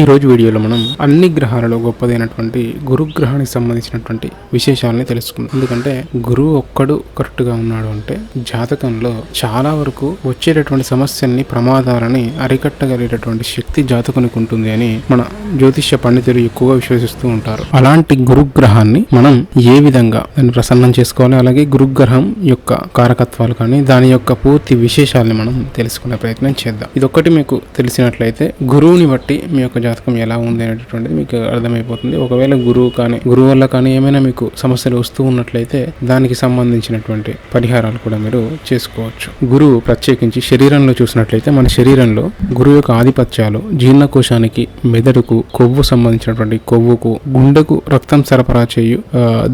ఈ రోజు వీడియోలో మనం అన్ని గ్రహాలలో గొప్పదైనటువంటి గురుగ్రహానికి సంబంధించినటువంటి విశేషాలని తెలుసుకుందాం. ఎందుకంటే గురువు ఒక్కడు కరెక్ట్గా ఉన్నాడు అంటే జాతకంలో చాలా వరకు వచ్చేటటువంటి సమస్యల్ని ప్రమాదాలని అరికట్టగలిగేటటువంటి శక్తి జాతకునికి ఉంటుంది అని మన జ్యోతిష్య పండితులు ఎక్కువగా విశ్వసిస్తూ ఉంటారు. అలాంటి గురుగ్రహాన్ని మనం ఏ విధంగా దాన్ని ప్రసన్నం చేసుకోవాలి? అలాగే గురుగ్రహం యొక్క కారకత్వాలు కానీ దాని యొక్క పూర్తి విశేషాలని మనం తెలుసుకునే ప్రయత్నం చేద్దాం. ఇదొక్కటి మీకు తెలిసినట్లయితే గురువుని బట్టి మీ యొక్క జాతకం ఎలా ఉంది అనేటటువంటిది మీకు అర్థమైపోతుంది. ఒకవేళ గురువు కానీ గురువు వల్ల కానీ ఏమైనా మీకు సమస్యలు వస్తూ ఉన్నట్లయితే దానికి సంబంధించినటువంటి పరిహారాలు కూడా మీరు చేసుకోవచ్చు. గురువు ప్రత్యేకించి శరీరంలో చూసినట్లయితే మన శరీరంలో గురువు యొక్క ఆధిపత్యాలు జీర్ణకోశానికి మెదడుకు కొవ్వు సంబంధించినటువంటి కొవ్వుకు గుండెకు రక్తం సరఫరా చేయు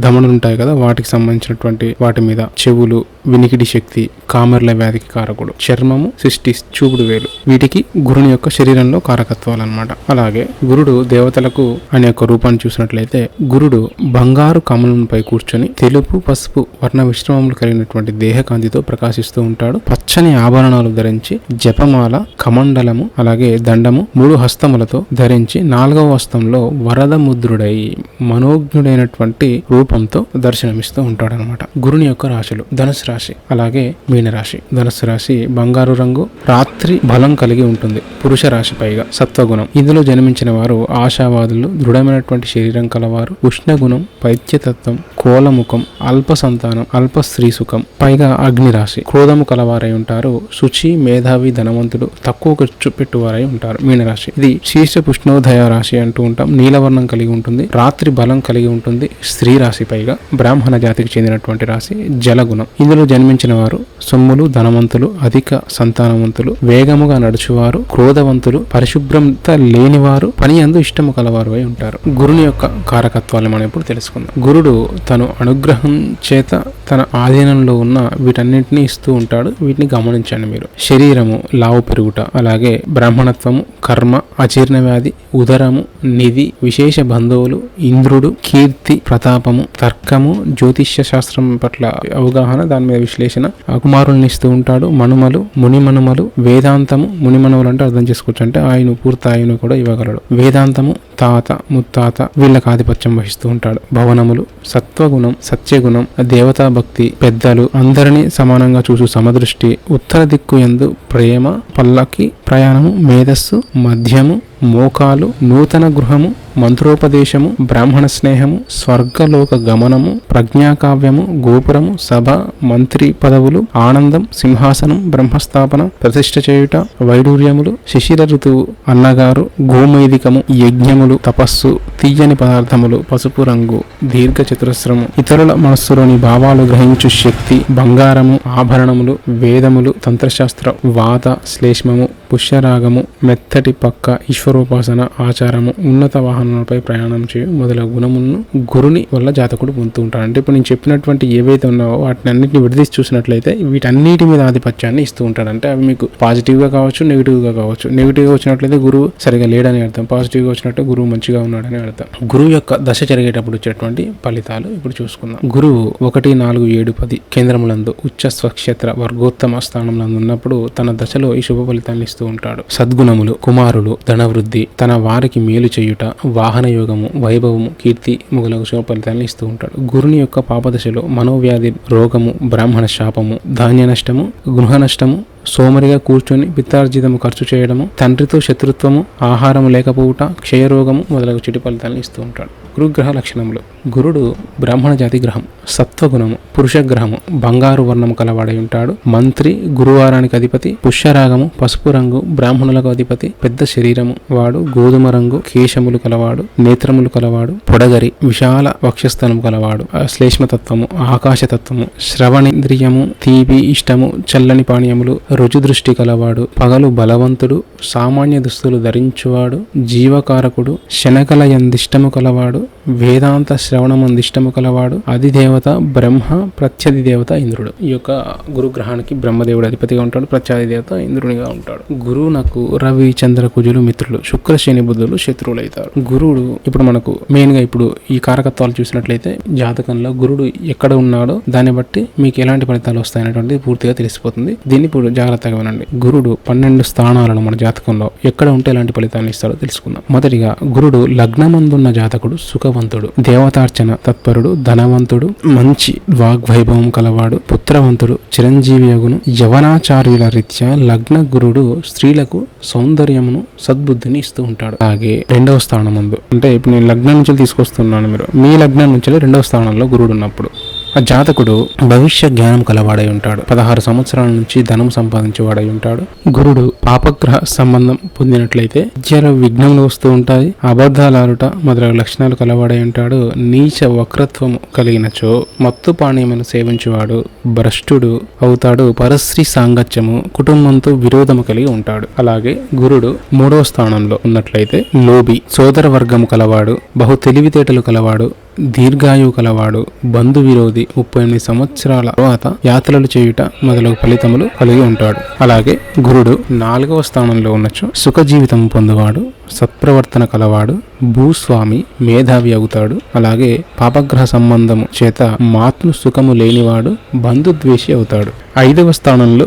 ధమనులు ఉంటాయి కదా వాటికి సంబంధించినటువంటి వాటి మీద చెవులు వినికిడి శక్తి కామెర్ల వ్యాధికి కారకుడు. చర్మము సిస్టిస్ చూపుడు వేలు. వీటికి గురుని యొక్క శరీరంలో కారకత్వాలు అనమాట అలాగే గురుడు దేవతలకు అనే యొక్క రూపాన్ని చూసినట్లయితే గురుడు బంగారు కమలంపై కూర్చొని తెలుపు పసుపు వర్ణ విశ్రమములు కలిగినటువంటి దేహకాంతితో ప్రకాశిస్తూ ఉంటాడు. పచ్చని ఆభరణాలు ధరించి జపమాల కమండలము అలాగే దండము మూడు హస్తములతో ధరించి నాలుగవ హస్తంలో వరద ముద్రుడై మనోజ్ఞుడైనటువంటి రూపంతో దర్శనమిస్తూ ఉంటాడనమాట గురుని యొక్క రాశులు. ధనుసు రాశి అలాగే మీనరాశి ధనుసు రాశి బంగారు రంగు రాత్రి బలం కలిగి ఉంటుంది. పురుష రాశి పైగా సత్వగుణం. ఇందులో జన్మించిన వారు ఆశావాదులు దృఢమైనటువంటి శరీరం కలవారు ఉష్ణగుణం పైత్యతత్వం కోలముఖం అల్ప సంతానం అల్ప స్త్రీ సుఖం పైగా అగ్ని రాశి క్రోధము కలవారై ఉంటారు శుచి మేధావి ధనవంతుడు తక్కువ ఖర్చు పెట్టువారై ఉంటారు. మీనరాశి ఇది శీర్ష పుష్ణోదయ రాశి అంటూ ఉంటాం. నీలవర్ణం కలిగి ఉంటుంది రాత్రి బలం కలిగి ఉంటుంది స్త్రీ రాశి పైగా బ్రాహ్మణ జాతికి చెందినటువంటి రాశి జలగుణం. ఇందులో జన్మించినవారు సొమ్ములు ధనవంతులు అధిక సంతానవంతులు వేగముగా నడుచువారు క్రోధవంతులు పరిశుభ్రత లేనివారు పని అందు ఇష్టము కలవారు అయి ఉంటారు. గురుని యొక్క కారకత్వాలు మనం ఇప్పుడు తెలుసుకుందాం. గురుడు తను అనుగ్రహం చేత తన ఆధీనంలో ఉన్న వీటన్నింటినీ ఇస్తూ ఉంటాడు. వీటిని గమనించండి మీరు. శరీరము లావు పెరుగుట అలాగే బ్రాహ్మణత్వము కర్మ అజీర్ణ వ్యాధి ఉదరము నిధి విశేష బంధువులు ఇంద్రుడు కీర్తి ప్రతాపము తర్కము జ్యోతిష్య శాస్త్రం పట్ల అవగాహన దాని మీద విశ్లేషణ. ఆ కుమారుల్ని ఇస్తూ ఉంటాడు. మనుమలు మునిమనుమలు వేదాంతము మునిమనుమలు అంటే అర్థం చేసుకోవచ్చు అంటే ఆయన పూర్తి ఆయన కూడా ఇవ్వగలడు. వేదాంతము తాత ముత్తాత వీళ్ళకి ఆధిపత్యం వహిస్తూ ఉంటాడు. భవనములు సత్వగుణం సత్యగుణం దేవతా భక్తి పెద్దలు అందరినీ సమానంగా చూసు సమదృష్టి ఉత్తర దిక్కు ఎందు ప్రేమ పల్లకి ప్రయాణము మేధస్సు మధ్యము మోకాలు నూతన గృహము మంత్రోపదేశము బ్రాహ్మణ స్నేహము స్వర్గలోక గమనము ప్రజ్ఞాకావ్యము గోపురము సభ మంత్రి పదవులు ఆనందం సింహాసనం బ్రహ్మస్థాపన ప్రతిష్ఠ చేయుట వైడూర్యములు శిశిర ఋతువు అన్నగారు గోమైదికము యజ్ఞములు తపస్సు తీయని పదార్థములు పసుపు రంగు దీర్ఘ చతురస్రము ఇతరుల మనస్సులోని భావాలు గ్రహించు శక్తి బంగారము ఆభరణములు వేదములు తంత్రశాస్త్ర వాత శ్లేష్మము పుష్యరాగము మెత్తటి పక్క ఈశ్వరోపాసన ఆచారము ఉన్నత వాహనాలపై ప్రయాణం చేయు మొదలగు గుణములను గురుని వల్ల జాతకుడు పొందుతూ ఉంటాడు. అంటే ఇప్పుడు నేను చెప్పినటువంటి ఏవైతే ఉన్నావో వాటిని అన్నింటిని విడదీసి చూసినట్లయితే వీటన్నిటి మీద ఆధిపత్యాన్ని ఇస్తూ ఉంటాడు. అంటే అవి మీకు పాజిటివ్గా కావచ్చు నెగిటివ్గా కావచ్చు. నెగిటివ్గా వచ్చినట్లయితే గురువు సరిగా లేడని అర్థం. పాజిటివ్గా వచ్చినట్టు గురువు మంచిగా ఉన్నాడని అర్థం. గురువు యొక్క దశ జరిగేటప్పుడు వచ్చేటువంటి ఫలితాలు ఇప్పుడు చూసుకుందాం. గురువు ఒకటి నాలుగు ఏడు పది కేంద్రములందు ఉచ్చ స్వక్షేత్ర వర్గోత్తమ స్థానంలో ఉన్నప్పుడు తన దశలో ఈ శుభ ఫలితాన్ని చేస్తూ ఉంటాడు. సద్గుణములు కుమారులు ధనవృద్ధి తన వారికి మేలు చేయుట వాహన యోగము వైభవము కీర్తి మొదలగు శుభ ఫలితాలను ఇస్తూ ఉంటాడు. గురుని యొక్క పాపదశలో మనోవ్యాధి రోగము బ్రాహ్మణ శాపము ధాన్య నష్టము గృహ నష్టము సోమరిగా కూర్చొని పిత్తార్జితము ఖర్చు చేయడము తండ్రితో శత్రుత్వము ఆహారం లేకపోవుట క్షయరోగము మొదలగు చెడు ఫలితాలను ఇస్తూ ఉంటాడు. గురుగ్రహ లక్షణములు. గురుడు బ్రాహ్మణ జాతి గ్రహం సత్వగుణము పురుష గ్రహము బంగారు వర్ణము కలవాడై ఉంటాడు. మంత్రి గురువారానికి అధిపతి పుష్యరాగము పసుపు రంగు బ్రాహ్మణులకు అధిపతి పెద్ద శరీరము వాడు గోధుమ రంగు కేశములు కలవాడు నేత్రములు కలవాడు పొడగరి విశాల వక్షస్థలము కలవాడు ఆ శ్లేష్మతత్వము ఆకాశతత్వము శ్రవణేంద్రియము తీపి ఇష్టము చల్లని పానీయములు రుచిదృష్టి కలవాడు పగలు బలవంతుడు సామాన్య దుస్తులు ధరించువాడు జీవకారకుడు శనకల ఎందిష్టము కలవాడు వేదాంత శ్రవణమందిష్టము కలవాడు అధిదేవత బ్రహ్మ ప్రత్యధి దేవత ఇంద్రుడు. ఈ యొక్క గురుగ్రహానికి బ్రహ్మదేవుడు అధిపతిగా ఉంటాడు ప్రత్యాది దేవత ఇంద్రునిగా ఉంటాడు. గురువు నాకు రవి చంద్ర కుజులు మిత్రులు శుక్ర శని బుద్ధులు శత్రువులు అవుతారు గురువుడు ఇప్పుడు మనకు మెయిన్గా ఇప్పుడు ఈ కారకత్వాలు చూసినట్లయితే జాతకంలో గురుడు ఎక్కడ ఉన్నాడో దాన్ని బట్టి మీకు ఎలాంటి ఫలితాలు వస్తాయనేటువంటిది పూర్తిగా తెలిసిపోతుంది. దీన్ని ఇప్పుడు జాగ్రత్తగా వినండి గురుడు పన్నెండు స్థానాలను మన జాతకంలో ఎక్కడ ఉంటే ఎలాంటి ఫలితాన్ని ఇస్తాడో తెలుసుకుందాం. మొదటిగా గురుడు లగ్నమందున్న జాతకుడు సుఖవంతుడు. దేవతార్చన తత్పరుడు ధనవంతుడు మంచి వాగ్వైభవం కలవాడు పుత్రవంతుడు చిరంజీవి యగును. యవనాచార్యుల రీత్యా లగ్న గురుడు స్త్రీలకు సౌందర్యమును సద్బుద్ధిని ఇస్తూ ఉంటాడు. అలాగే రెండవ స్థానం ముందు అంటే ఇప్పుడు నేను లగ్నం నుంచి తీసుకొస్తున్నాను మీరు. మీ లగ్నం నుంచి రెండవ స్థానంలో గురుడు ఉన్నప్పుడు. ఆ జాతకుడు భవిష్య జ్ఞానం కలవాడై ఉంటాడు. పదహారు సంవత్సరాల నుంచి ధనం సంపాదించేవాడై ఉంటాడు. గురుడు పాపగ్రహ సంబంధం పొందినట్లయితే విద్యలో విఘ్నములు వస్తూ ఉంటాయి. అబద్ధాలారుట మొదలగు లక్షణాలు కలవాడై ఉంటాడు. నీచ వక్రత్వం కలిగినచో మత్తు పానీయమును సేవించేవాడు. భ్రష్టుడు అవుతాడు. పరశ్రీ సాంగత్యము కుటుంబంతో విరోధము కలిగి ఉంటాడు. అలాగే గురుడు మూడవ స్థానంలో ఉన్నట్లయితే లోబి సోదర వర్గము కలవాడు. బహు తెలివితేటలు కలవాడు. దీర్ఘాయువు కలవాడు బంధు విరోధి ముప్పై ఎనిమిది సంవత్సరాల తర్వాత యాత్రలు చేయుట మొదలగు ఫలితములు కలిగి ఉంటాడు. అలాగే గురుడు నాలుగవ స్థానంలో ఉన్నచో సుఖ జీవితం పొందువాడు సత్ప్రవర్తన కలవాడు భూస్వామి మేధావి అవుతాడు. అలాగే పాపగ్రహ సంబంధము చేత మాతృ సుఖము లేనివాడు బంధుద్వేషి అవుతాడు. ఐదవ స్థానంలో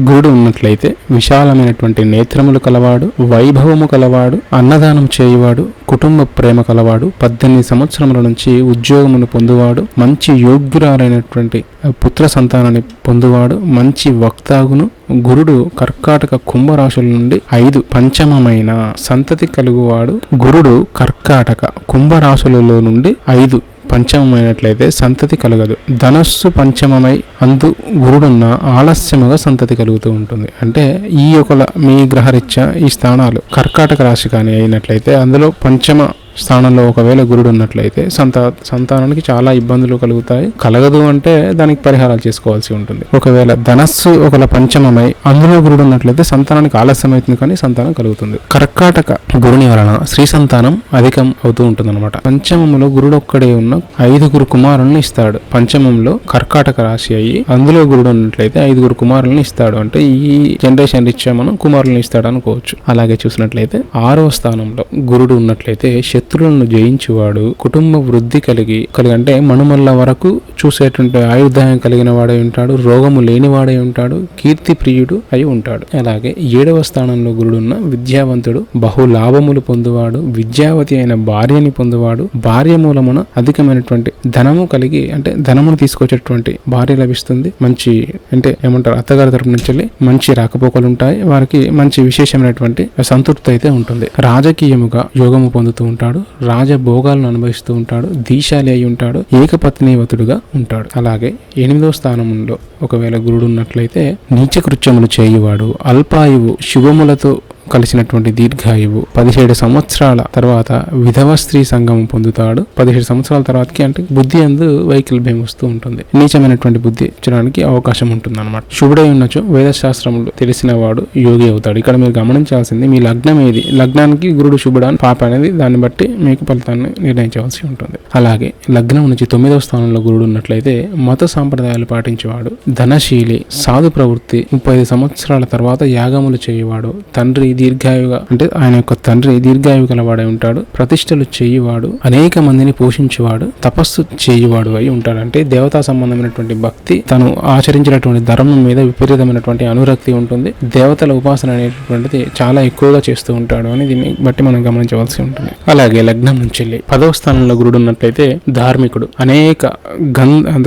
గురుడు ఉన్నట్లయితే విశాలమైనటువంటి నేత్రములు కలవాడు వైభవము కలవాడు అన్నదానం చేయువాడు కుటుంబ ప్రేమ కలవాడు పద్దెనిమిది సంవత్సరముల నుంచి ఉద్యోగమును పొందువాడు మంచి యోగ్యురాలైనటువంటి పుత్ర సంతానాన్ని పొందువాడు మంచి వక్తాగును గురుడు కర్కాటక కుంభరాశుల నుండి ఐదు పంచమమైన సంతతి కలుగువాడు గురుడు కర్కాటక కుంభరాశులలో నుండి ఐదు పంచమమైనట్లయితే సంతతి కలగదు. ధనస్సు పంచమమై అందు గురుడున్న ఆలస్యముగా సంతతి కలుగుతూ ఉంటుంది. అంటే ఈ యొక్క మీ గ్రహరీత్యా ఈ స్థానాలు కర్కాటక రాశి కానీ అయినట్లయితే అందులో పంచమ స్థానంలో ఒకవేళ గురుడు ఉన్నట్లయితే సంతా సంతానానికి చాలా ఇబ్బందులు కలుగుతాయి. కలగదు అంటే దానికి పరిహారాలు చేసుకోవాల్సి ఉంటుంది. ఒకవేళ ధనస్సు ఒకవేళ పంచమమై అందులో గురుడు ఉన్నట్లయితే సంతానానికి ఆలస్యం అవుతుంది కానీ సంతానం కలుగుతుంది. కర్కాటక గురుని వలన స్త్రీ సంతానం అధికం అవుతూ ఉంటుంది అనమాట పంచమంలో గురుడు ఒక్కడే ఉన్న ఐదుగురు కుమారులను ఇస్తాడు. పంచమంలో కర్కాటక రాశి అయ్యి అందులో గురుడు ఉన్నట్లయితే ఐదుగురు కుమారులను ఇస్తాడు. అంటే ఈ జనరేషన్ రీత్యా మనం కుమారులను ఇస్తాడు అనుకోవచ్చు. అలాగే చూసినట్లయితే ఆరవ స్థానంలో గురుడు ఉన్నట్లయితే శత్రువులను జయించువాడు కుటుంబ వృద్ధి కలిగి కలిగి అంటే మనుమల్ల వరకు చూసేటువంటి ఆయుర్దాయం కలిగిన వాడై ఉంటాడు రోగము లేనివాడై ఉంటాడు కీర్తి ప్రియుడు అయి ఉంటాడు. అలాగే ఏడవ స్థానంలో గురుడున్న విద్యావంతుడు బహు లాభములు పొందువాడు విద్యావతి అయిన భార్యని పొందువాడు భార్య మూలమున అధికమైనటువంటి ధనము కలిగి అంటే ధనమును తీసుకొచ్చేటువంటి భార్య లభిస్తుంది. మంచి అంటే ఏమంటారు అత్తగారి తరపు నుంచి వెళ్ళి మంచి రాకపోకలు ఉంటాయి. వారికి మంచి విశేషమైనటువంటి సంతృప్తి అయితే ఉంటుంది. రాజకీయముగా యోగము పొందుతూ ఉంటాడు. రాజభోగాలను అనుభవిస్తూ ఉంటాడు దీశాలి అయి ఉంటాడు ఏకపత్నివతుడుగా ఉంటాడు. అలాగే ఎనిమిదో స్థానంలో ఒకవేళ గురుడు ఉన్నట్లయితే నీచకృత్యములు చేయువాడు అల్పాయువు శుభములతో కలిసినటువంటి దీర్ఘాయువు. పదిహేడు సంవత్సరాల తర్వాత విధవ స్త్రీ సంఘం పొందుతాడు. పదిహేడు సంవత్సరాల తర్వాతకి అంటే బుద్ధి అందు వైకల్భ్యం వస్తూ ఉంటుంది. నీచమైనటువంటి బుద్ధి ఇచ్చడానికి అవకాశం ఉంటుంది అనమాట శుభుడై ఉన్నచో వేదశాస్త్రములు తెలిసిన వాడు యోగి అవుతాడు. ఇక్కడ మీరు గమనించాల్సింది మీ లగ్నం ఏది? లగ్నానికి గురుడు శుభుడు అని పాప అనేది దాన్ని బట్టి మీకు ఫలితాన్ని నిర్ణయించవలసి ఉంటుంది. అలాగే లగ్నం నుంచి తొమ్మిదవ స్థానంలో గురుడు ఉన్నట్లయితే మత సాంప్రదాయాలు పాటించేవాడు ధనశీలి సాధు ప్రవృత్తి ముప్పై ఐదు సంవత్సరాల తర్వాత యాగములు చేయవాడు తండ్రి దీర్ఘాయుగా అంటే ఆయన యొక్క తండ్రి దీర్ఘాయువు గలవాడై ఉంటాడు. ప్రతిష్టలు చేయువాడు అనేక మందిని పోషించేవాడు తపస్సు చేయువాడు అయి ఉంటాడు. అంటే దేవతా సంబంధమైనటువంటి భక్తి తను ఆచరించినటువంటి ధర్మం మీద విపరీతమైనటువంటి అనురక్తి ఉంటుంది. దేవతల ఉపాసన అనేటువంటిది చాలా ఎక్కువగా చేస్తూ ఉంటాడు అని దీన్ని బట్టి మనం గమనించవలసి ఉంటుంది. అలాగే లగ్నం నుంచి వెళ్ళి పదవ స్థానంలో గురుడు ఉన్నట్లయితే ధార్మికుడు అనేక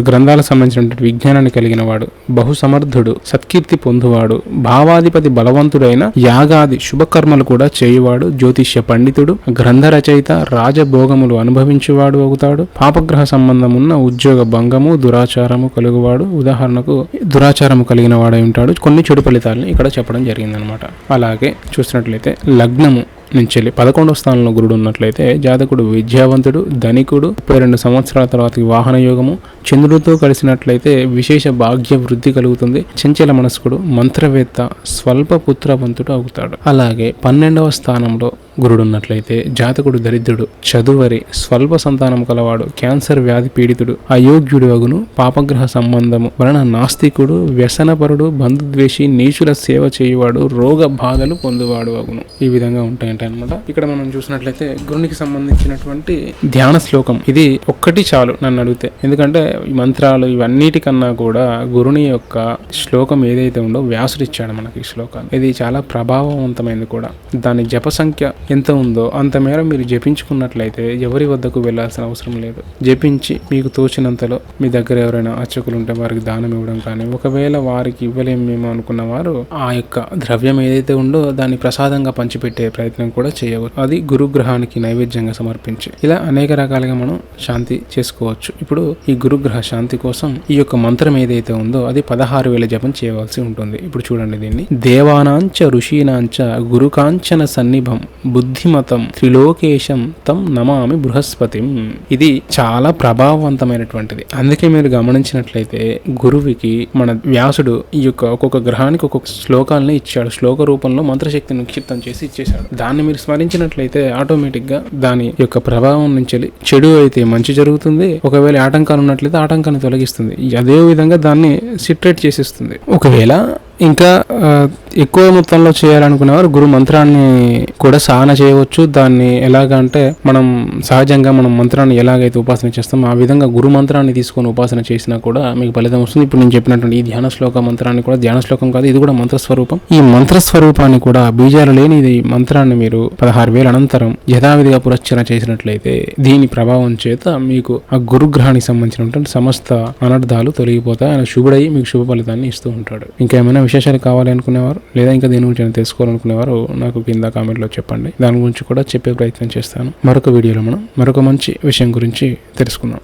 గ్రంథాలకు సంబంధించినటువంటి విజ్ఞానాన్ని కలిగిన వాడు బహుసమర్థుడు సత్కీర్తి పొందువాడు భావాధిపతి బలవంతుడైన యాగాది శుభకర్మలు కూడా చేయువాడు జ్యోతిష్య పండితుడు గ్రంథ రచయిత రాజభోగములు అనుభవించేవాడు అవుతాడు. పాపగ్రహ సంబంధమున్న ఉద్యోగ భంగము దురాచారము కలుగువాడు ఉదాహరణకు దురాచారము కలిగిన వాడై ఉంటాడు. కొన్ని చెడు ఫలితాలను ఇక్కడ చెప్పడం జరిగిందనమాట. అలాగే చూసినట్లయితే లగ్నము నుంచి వెళ్ళి పదకొండవ స్థానంలో గురుడు ఉన్నట్లయితే జాతకుడు విద్యావంతుడు ధనికుడు ముప్పై రెండు సంవత్సరాల తర్వాత వాహన యోగము చంద్రుడితో కలిసినట్లయితే విశేష భాగ్య వృద్ధి కలుగుతుంది. చంచల మనస్కుడు మంత్రవేత్త స్వల్ప పుత్రవంతుడు అవుతాడు. అలాగే పన్నెండవ స్థానంలో గురుడున్నట్లయితే జాతకుడు దరిద్రుడు చదువరి స్వల్ప సంతానం కలవాడు క్యాన్సర్ వ్యాధి పీడితుడు అయోగ్యుడు అగును పాపగ్రహ సంబంధము వలన నాస్తికుడు వ్యసనపరుడు బంధుద్వేషి నీచుల సేవ చేయువాడు రోగ బాధలు పొందువాడు అగును. ఈ విధంగా ఉంటాయంట అనమాట ఇక్కడ మనం చూసినట్లయితే గురునికి సంబంధించినటువంటి ధ్యాన శ్లోకం. ఇది ఒక్కటి చాలు నన్ను అడిగితే. ఎందుకంటే మంత్రాలు ఇవన్నిటికన్నా కూడా గురుని యొక్క శ్లోకం ఏదైతే ఉందో వ్యాసుడిచ్చాడు మనకి ఈ శ్లోకాన్ని. ఇది చాలా ప్రభావవంతమైనది కూడా. దాని జప సంఖ్య ఎంత ఉందో అంత మేర మీరు జపించుకున్నట్లయితే ఎవరి వద్దకు వెళ్ళాల్సిన అవసరం లేదు. జపించి మీకు తోచినంతలో మీ దగ్గర ఎవరైనా అర్చకులు ఉంటే వారికి దానం ఇవ్వడం కానీ ఒకవేళ వారికి ఇవ్వలేము మేము అనుకున్న వారు ఆ యొక్క ద్రవ్యం ఏదైతే ఉందో దాన్ని ప్రసాదంగా పంచిపెట్టే ప్రయత్నం కూడా చేయవచ్చు. అది గురుగ్రహానికి నైవేద్యంగా సమర్పించి ఇలా అనేక రకాలుగా మనం శాంతి చేసుకోవచ్చు. ఇప్పుడు ఈ గురుగ్రహ శాంతి కోసం ఈ యొక్క మంత్రం ఏదైతే ఉందో అది పదహారు వేల జపం చేయవలసి ఉంటుంది. ఇప్పుడు చూడండి దీన్ని. దేవానాంచ ఋషీనాంచ గురుకాంచన సన్నిభం బుద్ధిమతం త్రిలోకేశం తం నమామి బృహస్పతిం. ఇది చాలా ప్రభావవంతమైనటువంటిది. అందుకే మీరు గమనించినట్లయితే గురువుకి మన వ్యాసుడు ఈ యొక్క ఒక్కొక్క గ్రహానికి ఒక్కొక్క శ్లోకాలని ఇచ్చాడు. శ్లోక రూపంలో మంత్రశక్తిని నిక్షిప్తం చేసి ఇచ్చేశాడు. దాన్ని మీరు స్మరించినట్లయితే ఆటోమేటిక్గా దాని యొక్క ప్రభావం నుంచి చెడు అయితే మంచి జరుగుతుంది. ఒకవేళ ఆటంకాలు ఉన్నట్లయితే ఆటంకాన్ని తొలగిస్తుంది. అదే విధంగా దాన్ని సిట్రేట్ చేసేస్తుంది. ఒకవేళ ఇంకా ఎక్కువ మొత్తంలో చేయాలనుకునేవారు గురు మంత్రాన్ని కూడా సాధన చేయవచ్చు. దాన్ని ఎలాగంటే మనం సహజంగా మనం మంత్రాన్ని ఎలాగైతే ఉపాసన చేస్తామో ఆ విధంగా గురు మంత్రాన్ని తీసుకొని ఉపాసన చేసినా కూడా మీకు ఫలితం వస్తుంది. ఇప్పుడు నేను చెప్పినటువంటి ఈ ధ్యాన శ్లోక మంత్రాన్ని కూడా ధ్యాన శ్లోకం కాదు ఇది కూడా మంత్ర స్వరూపం ఈ మంత్ర స్వరూపాన్ని కూడా బీజాలు లేని ఇది మంత్రాన్ని మీరు పదహారు వేల అనంతరం యథావిధిగా పురస్చరణ చేసినట్లయితే దీని ప్రభావం చేత మీకు ఆ గురుగ్రహానికి సంబంధించినటువంటి సమస్త అనర్థాలు తొలగిపోతాయి. ఆయన శుభుడై మీకు శుభ ఫలితాన్ని ఇస్తూ ఉంటాడు. ఇంకేమైనా విశేషాలు కావాలి అనుకునేవారు లేదా ఇంకా దీని గురించి నేను తెలుసుకోవాలనుకునేవారు నాకు కింద కామెంట్లో చెప్పండి. దాని గురించి కూడా చెప్పే ప్రయత్నం చేస్తాను. మరొక వీడియోలో మనం మరొక మంచి విషయం గురించి తెలుసుకుందాం.